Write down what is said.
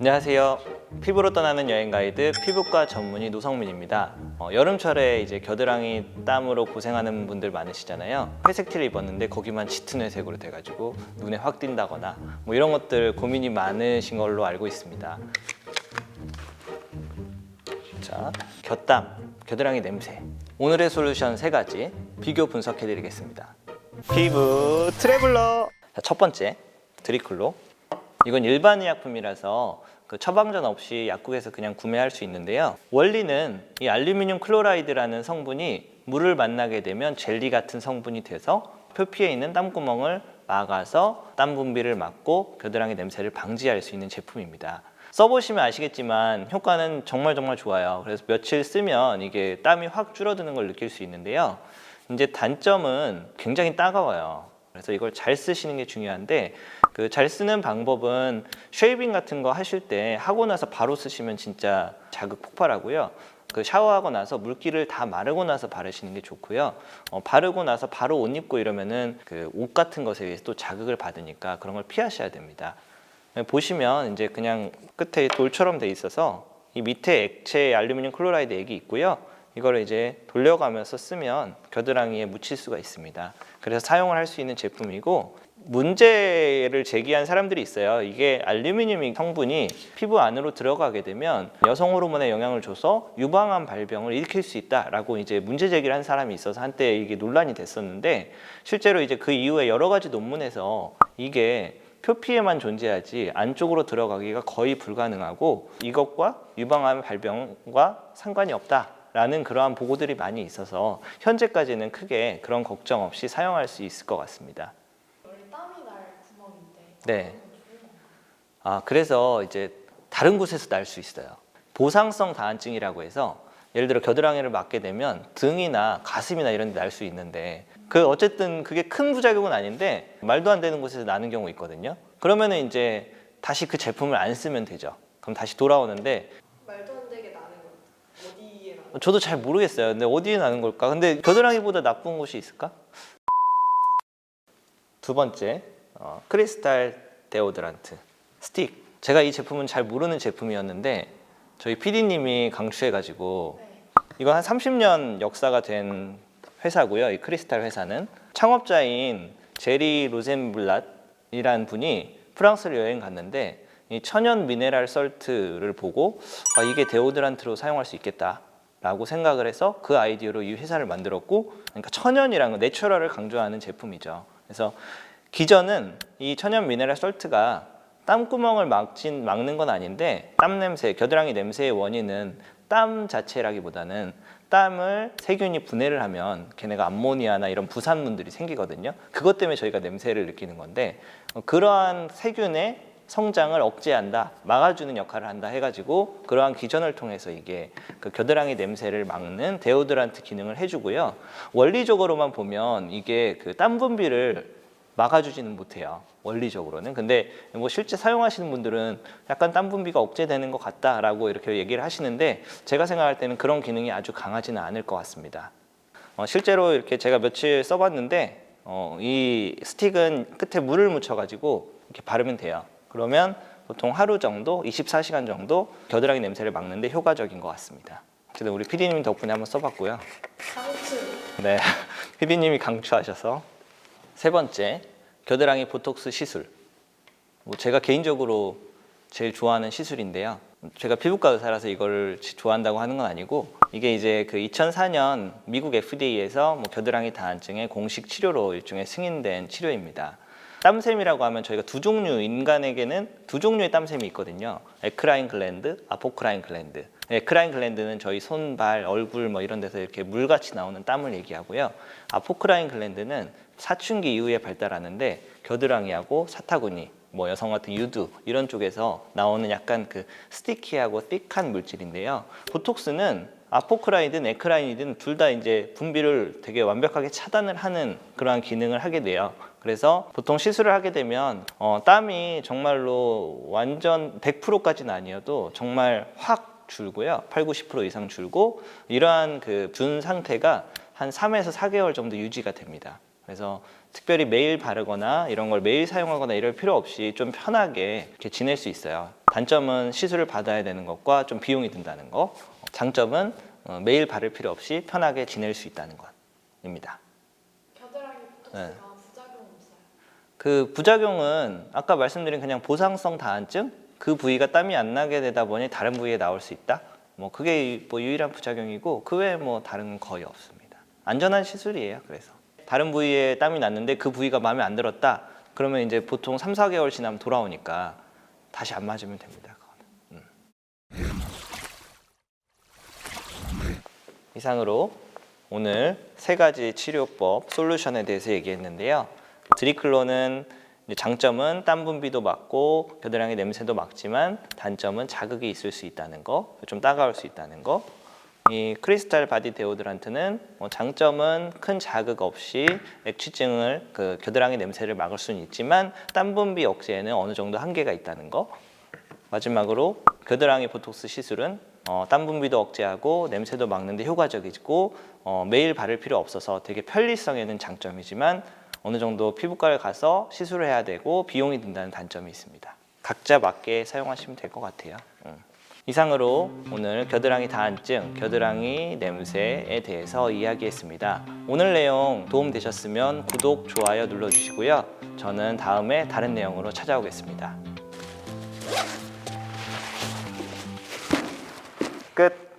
안녕하세요. 피부로 떠나는 여행 가이드 피부과 전문의 노성민입니다. 어, 여름철에 이제 겨드랑이 땀으로 고생하는 분들 많으시잖아요. 회색 티를 입었는데 거기만 짙은 회색으로 돼가지고 눈에 확 띈다거나 뭐 이런 것들 고민이 많으신 걸로 알고 있습니다. 자, 곁땀, 겨드랑이 냄새. 오늘의 솔루션 세 가지 비교 분석해 드리겠습니다. 피부 트래블러. 자, 첫 번째, 드리클로. 이건 일반 의약품이라서 그 처방전 없이 약국에서 그냥 구매할 수 있는데요. 원리는 이 알루미늄 클로라이드라는 성분이 물을 만나게 되면 젤리 같은 성분이 돼서 표피에 있는 땀구멍을 막아서 땀 분비를 막고 겨드랑이 냄새를 방지할 수 있는 제품입니다. 써보시면 아시겠지만 효과는 정말 정말 좋아요. 그래서 며칠 쓰면 이게 땀이 확 줄어드는 걸 느낄 수 있는데요. 이제 단점은 굉장히 따가워요. 그래서 이걸 잘 쓰시는 게 중요한데 그 잘 쓰는 방법은 쉐이빙 같은 거 하실 때 하고 나서 바로 쓰시면 진짜 자극 폭발하고요. 그 샤워하고 나서 물기를 다 마르고 나서 바르시는 게 좋고요. 어, 바르고 나서 바로 옷 입고 이러면은 그 옷 같은 것에 의해서 또 자극을 받으니까 그런 걸 피하셔야 됩니다. 보시면 이제 그냥 끝에 돌처럼 돼 있어서 이 밑에 액체 알루미늄 클로라이드 액이 있고요. 이거를 이제 돌려가면서 쓰면 겨드랑이에 묻힐 수가 있습니다. 그래서 사용을 할 수 있는 제품이고 문제를 제기한 사람들이 있어요. 이게 알루미늄 성분이 피부 안으로 들어가게 되면 여성 호르몬에 영향을 줘서 유방암 발병을 일으킬 수 있다라고 이제 문제 제기를 한 사람이 있어서 한때 이게 논란이 됐었는데 실제로 이제 그 이후에 여러 가지 논문에서 이게 표피에만 존재하지 안쪽으로 들어가기가 거의 불가능하고 이것과 유방암 발병과 상관이 없다 라는 그러한 보고들이 많이 있어서 현재까지는 크게 그런 걱정 없이 사용할 수 있을 것 같습니다. 땀이 날 구멍인데 네. 아, 그래서 이제 다른 곳에서 날 수 있어요. 보상성 다한증이라고 해서 예를 들어 겨드랑이를 맞게 되면 등이나 가슴이나 이런 데 날 수 있는데 그 어쨌든 그게 큰 부작용은 아닌데 말도 안 되는 곳에서 나는 경우 있거든요. 그러면은 이제 다시 그 제품을 안 쓰면 되죠. 그럼 다시 돌아오는데 말도 안 되게 나는 건 어디에 나는 저도 잘 모르겠어요. 근데 어디에 나는 걸까? 근데 겨드랑이보다 나쁜 곳이 있을까? 두 번째, 어, 크리스탈 데오드란트 스틱. 제가 이 제품은 잘 모르는 제품이었는데 저희 PD님이 강추해가지고 네. 이건 한 30년 역사가 된 회사고요. 이 크리스탈 회사는 창업자인 제리 로젠블랏이라는 분이 프랑스를 여행 갔는데 이 천연 미네랄 설트를 보고 아, 이게 데오드란트로 사용할 수 있겠다 라고 생각을 해서 그 아이디어로 이 회사를 만들었고 그러니까 천연이라는 거 내추럴을 강조하는 제품이죠. 그래서 기전은 이 천연 미네랄 설트가 땀구멍을 막진 막는 건 아닌데 땀 냄새, 겨드랑이 냄새의 원인은 땀 자체라기보다는 땀을 세균이 분해를 하면 걔네가 암모니아나 이런 부산물들이 생기거든요. 그것 때문에 저희가 냄새를 느끼는 건데 어, 그러한 세균의 성장을 억제한다, 막아주는 역할을 한다 해가지고 그러한 기전을 통해서 이게 그 겨드랑이 냄새를 막는 데오드란트 기능을 해주고요. 원리적으로만 보면 이게 그 땀 분비를 막아주지는 못해요. 원리적으로는. 근데 뭐 실제 사용하시는 분들은 약간 땀 분비가 억제되는 것 같다라고 이렇게 얘기를 하시는데 제가 생각할 때는 그런 기능이 아주 강하지는 않을 것 같습니다. 어, 실제로 이렇게 제가 며칠 써봤는데 어, 이 스틱은 끝에 물을 묻혀가지고 이렇게 바르면 돼요. 그러면 보통 하루 정도, 24시간 정도 겨드랑이 냄새를 막는데 효과적인 것 같습니다. 어쨌든 우리 PD님 덕분에 한번 써봤고요. 상추 네, PD님이 강추하셔서 세 번째 겨드랑이 보톡스 시술. 뭐 제가 개인적으로 제일 좋아하는 시술인데요. 제가 피부과 의사라서 이걸 좋아한다고 하는 건 아니고 이게 이제 그 2004년 미국 FDA에서 뭐 겨드랑이 다한증의 공식 치료로 일종의 승인된 치료입니다. 땀샘이라고 하면 저희가 두 종류 인간에게는 두 종류의 땀샘이 있거든요. 에크라인 글랜드, 아포크라인 글랜드. 에크라인 글랜드는 저희 손, 발, 얼굴 뭐 이런 데서 이렇게 물같이 나오는 땀을 얘기하고요. 아포크라인 글랜드는 사춘기 이후에 발달하는데 겨드랑이하고 사타구니, 뭐 여성 같은 유두 이런 쪽에서 나오는 약간 그 스티키하고 띡한 물질인데요. 보톡스는 아포크라이든 에크라인이든 둘 다 이제 분비를 되게 완벽하게 차단을 하는 그러한 기능을 하게 돼요. 그래서 보통 시술을 하게 되면 어, 땀이 정말로 완전 100%까지는 아니어도 정말 확 줄고요. 8, 90% 이상 줄고 이러한 그 준 상태가 한 3에서 4개월 정도 유지가 됩니다. 그래서 특별히 매일 바르거나 이런 걸 매일 사용하거나 이럴 필요 없이 좀 편하게 이렇게 지낼 수 있어요. 단점은 시술을 받아야 되는 것과 좀 비용이 든다는 거. 장점은 어, 매일 바를 필요 없이 편하게 지낼 수 있다는 것입니다. 겨드랑이 보톡스가 네. 부작용 없어요. 그 부작용은 아까 말씀드린 그냥 보상성 다한증 그 부위가 땀이 안 나게 되다 보니 다른 부위에 나올 수 있다. 뭐 그게 뭐 유일한 부작용이고 그 외에 뭐 다른 건 거의 없습니다. 안전한 시술이에요. 그래서 다른 부위에 땀이 났는데 그 부위가 마음에 안 들었다. 그러면 이제 보통 3, 4개월 지나면 돌아오니까 다시 안 맞으면 됩니다. 그거는. 음. 이상으로 오늘 세 가지 치료법 솔루션에 대해서 얘기했는데요. 드리클로는 장점은 땀 분비도 막고 겨드랑이 냄새도 막지만 단점은 자극이 있을 수 있다는 거, 좀 따가울 수 있다는 거. 이 크리스탈 바디 데오드란트는 뭐 장점은 큰 자극 없이 액취증을 그 겨드랑이 냄새를 막을 수는 있지만 땀 분비 억제에는 어느 정도 한계가 있다는 거. 마지막으로 겨드랑이 보톡스 시술은 어, 땀 분비도 억제하고 냄새도 막는데 효과적이고 어, 매일 바를 필요 없어서 되게 편리성에는 장점이지만 어느 정도 피부과를 가서 시술을 해야 되고 비용이 든다는 단점이 있습니다. 각자 맞게 사용하시면 될 것 같아요. 음. 이상으로 오늘 겨드랑이 다한증, 겨드랑이 냄새에 대해서 이야기했습니다. 오늘 내용 도움 되셨으면 구독, 좋아요 눌러주시고요. 저는 다음에 다른 내용으로 찾아오겠습니다. 끝.